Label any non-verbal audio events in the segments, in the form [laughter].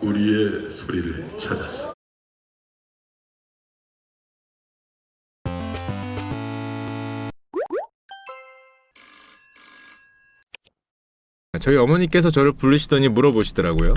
우리의 소리를 찾았어. 저희 어머니께서 저를 부르시더니 물어보시더라고요.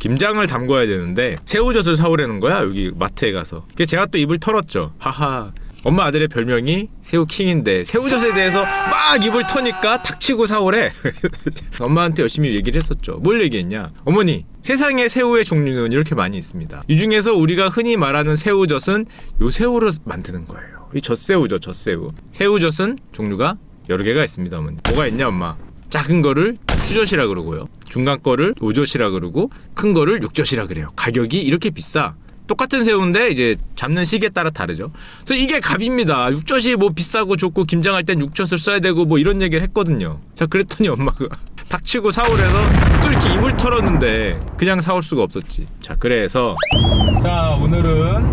김장을 담궈야 되는데 새우젓을 사오라는 거야 여기 마트에 가서. 제가 또 입을 털었죠. 하하. 엄마 아들의 별명이 새우킹인데 새우젓에 대해서 막 입을 터니까 닥치고 사오래. [laughs] 엄마한테 열심히 얘기를 했었죠. 뭘 얘기했냐? 어머니 세상에 새우의 종류는 이렇게 많이 있습니다. 이 중에서 우리가 흔히 말하는 새우젓은 요 새우로 만드는 거예요. 이 젖새우죠, 젖새우. 새우젓은 종류가 여러 개가 있습니다, 어머니. 뭐가 있냐, 엄마? 작은 거를 추젓이라 그러고요. 중간 거를 오젓이라 그러고 큰 거를 육젓이라 그래요. 가격이 이렇게 비싸. 똑같은 새우인데 이제 잡는 시기에 따라 다르죠. 그래서 이게 값입니다. 육젓이 뭐 비싸고 좋고 김장할 땐 육젓을 써야 되고 뭐 이런 얘기를 했거든요. 자 그랬더니 엄마가 [laughs] 닥치고 사오래서 또 이렇게 입을 털었는데 그냥 사올 수가 없었지. 자 그래서 자 오늘은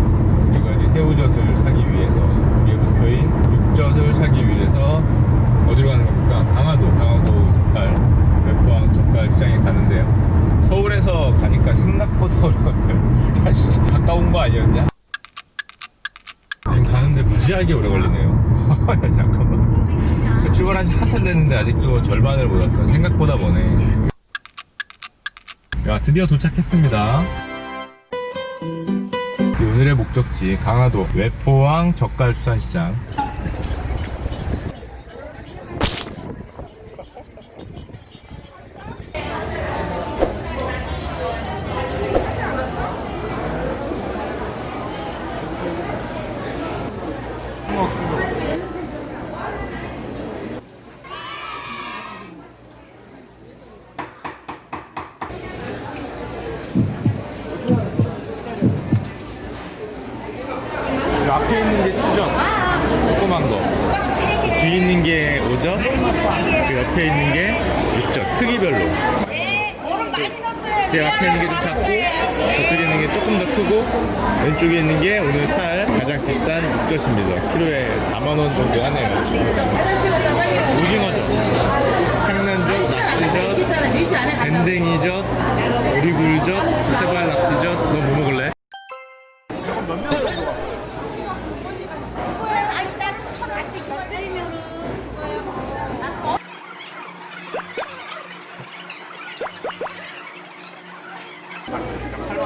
우리가 이제 새우젓을 사기 위해서 우리의 목표인 육젓을 사기 위해서 어디로 가는 겁니까? 강화도, 강화도 젓갈, 매포항 젓갈 시장에 가는데요. 서울에서 가니까 생각보다 어려워요. [laughs] 야씨, 가까운 거 아니었냐? 지금 가는데 무지하게 오래 걸리네요. [laughs] 야, 잠깐만. 출발한 지 한참 됐는데 아직도 절반을 못 왔어. 생각보다 머네. 야, 드디어 도착했습니다. 오늘의 목적지 강화도 외포항 젓갈수산시장 있는 게 오젓 그 옆에 있는 게 육젓 크기별로. 제 앞에 있는 게 좀 작고 저쪽에 있는 게 조금 더 크고 왼쪽에 있는 게 오늘 살 가장 비싼 육젓입니다. 키로에 4만원 정도 하네요. 오징어젓 창난젓 낙지젓 밴댕이젓 오리굴젓 세발 낙지젓 Bueno,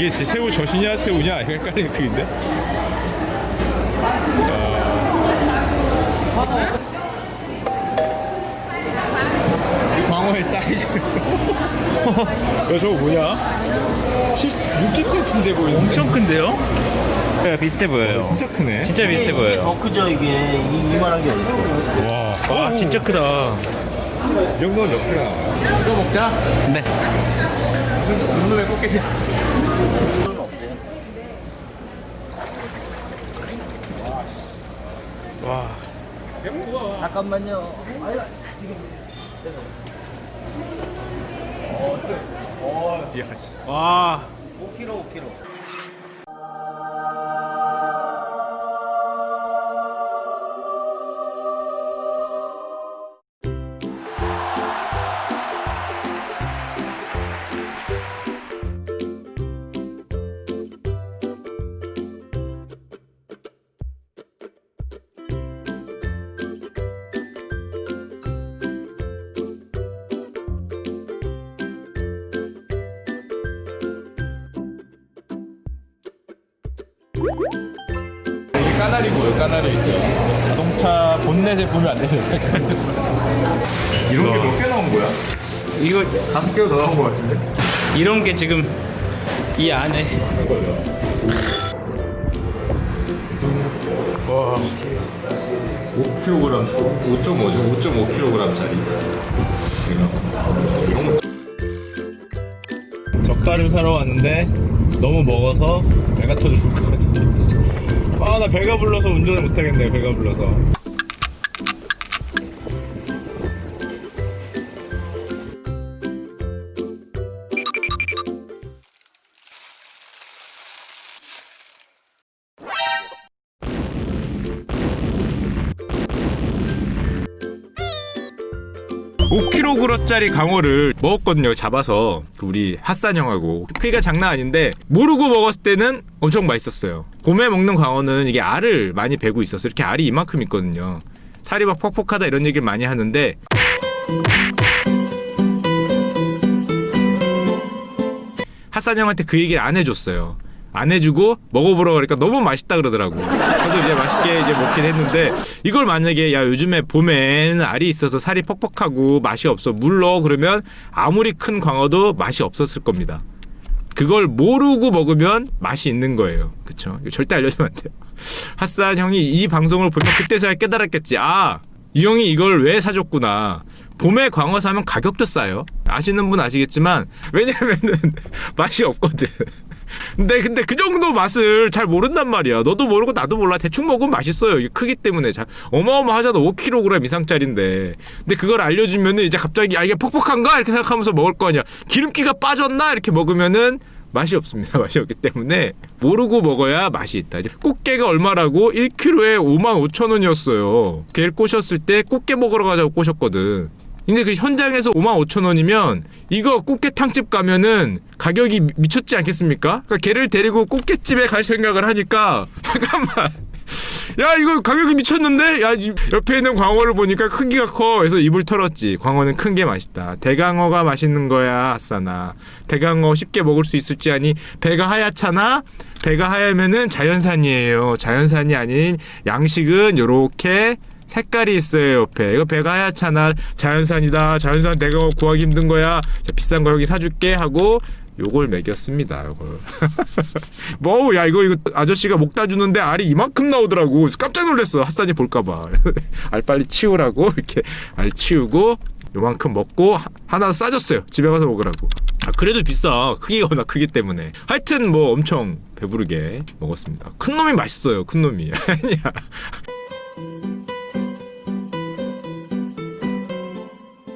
이게 새우 젓이냐 새우냐 헷갈리는. 이 광어의 사이즈 [laughs] 야 저거 뭐냐 60cm인데 보이는 엄청 큰데요? 네, 비슷해 보여요. 진짜 크네 진짜 비슷해 보여요. 더 크죠 이게 이, 이만한 게 어딨어 와, 와, 진짜 크다. 이 정도는 몇 킬로 나와 이거 먹자 네. 눈에 꽃게냐 와, 잠깐만요. 야, 씨. 와. 5kg 5kg 이게 까나리 뭐예요? 까나리 자동차 본넷에 보면 안 되는 [laughs] 이런 게 몇 개 나온 거야? 이거 다섯 개가 더 나온 거 같은데? 이런 게 지금 이 안에 와 5kg 5.5죠 5.5kg짜리 너무 젓갈을 사러 왔는데 너무 먹어서 배가 터져 죽을 것 같은데. 아 나 배가 불러서 운전을 못하겠네 배가 불러서 오 k g 짜리 강어를 먹었거든요. 잡아서 그 우리 핫산 형하고. 크기가 장난 아닌데 모르고 먹었을 때는 엄청 맛있었어요. 봄에 먹는 광어는 이게 알을 많이 베고 있어서 이렇게 알이 이만큼 있거든요. 살이 막 퍽퍽하다 이런 얘기를 많이 하는데 핫산 형한테 그 얘기를 안 해줬어요. 안 해주고 먹어보러 가니까 너무 맛있다 그러더라고. 저도 이제 맛있게 이제 먹긴 했는데 이걸 만약에 야 요즘에 봄에는 알이 있어서 살이 퍽퍽하고 맛이 없어 물러 그러면 아무리 큰 광어도 맛이 없었을 겁니다. 그걸 모르고 먹으면 맛이 있는 거예요. 그쵸? 절대 알려주면 안 돼요. 핫산 형이 이 방송을 보면 그때서야 깨달았겠지. 아, 이 형이 이걸 왜 사줬구나. 봄에 광어 사면 가격도 싸요. 아시는 분 아시겠지만 왜냐면은 [laughs] 맛이 없거든. 근데 근데 그 정도 맛을 잘 모른단 말이야. 너도 모르고 나도 몰라. 대충 먹으면 맛있어요. 이게 크기 때문에 잘 어마어마하잖아. 5kg 이상짜리인데. 근데 그걸 알려주면은 이제 갑자기 아 이게 퍽퍽한가 이렇게 생각하면서 먹을 거 아니야. 기름기가 빠졌나 이렇게 먹으면은 맛이 없습니다. [laughs] 맛이 없기 때문에 모르고 먹어야 맛이 있다. 이제 꽃게가 얼마라고 1kg에 5만 5천 원이었어요. 걔를 꼬셨을 때 꽃게 먹으러 가자고 꼬셨거든. 근데 그 현장에서 5만 5천 원이면 이거 꽃게탕집 가면은 가격이 미- 미쳤지 않겠습니까? 그러니까 걔를 데리고 꽃게집에 갈 생각을 하니까 [laughs] 잠깐만. 야 이거 가격이 미쳤는데? 야 이- 옆에 있는 광어를 보니까 크기가 커. 그래서 입을 털었지. 광어는 큰 게 맛있다. 대강어가 맛있는 거야 아싸나. 대강어 쉽게 먹을 수 있을지 아니 배가 하얗잖아? 배가 하얗면은 자연산이에요. 자연산이 아닌 양식은 요렇게 색깔이 있어요 옆에. 이거 배가 하얗잖아? 자연산이다. 자연산 대강어 구하기 힘든 거야. 자, 비싼 거 여기 사줄게 하고 요걸 먹였습니다 요걸. [laughs] 뭐우 야 이거 이거 아저씨가 목 따주는데 알이 이만큼 나오더라고. 깜짝 놀랐어. 핫산이 볼까봐. [laughs] 알 빨리 치우라고. [laughs] 이렇게 알 치우고 요만큼 먹고 하- 하나 싸줬어요. 집에 가서 먹으라고. 아 그래도 비싸. 크기가 워낙 크기 때문에. 하여튼 뭐 엄청 배부르게 먹었습니다. 큰 놈이 맛있어요 큰 놈이. 아니야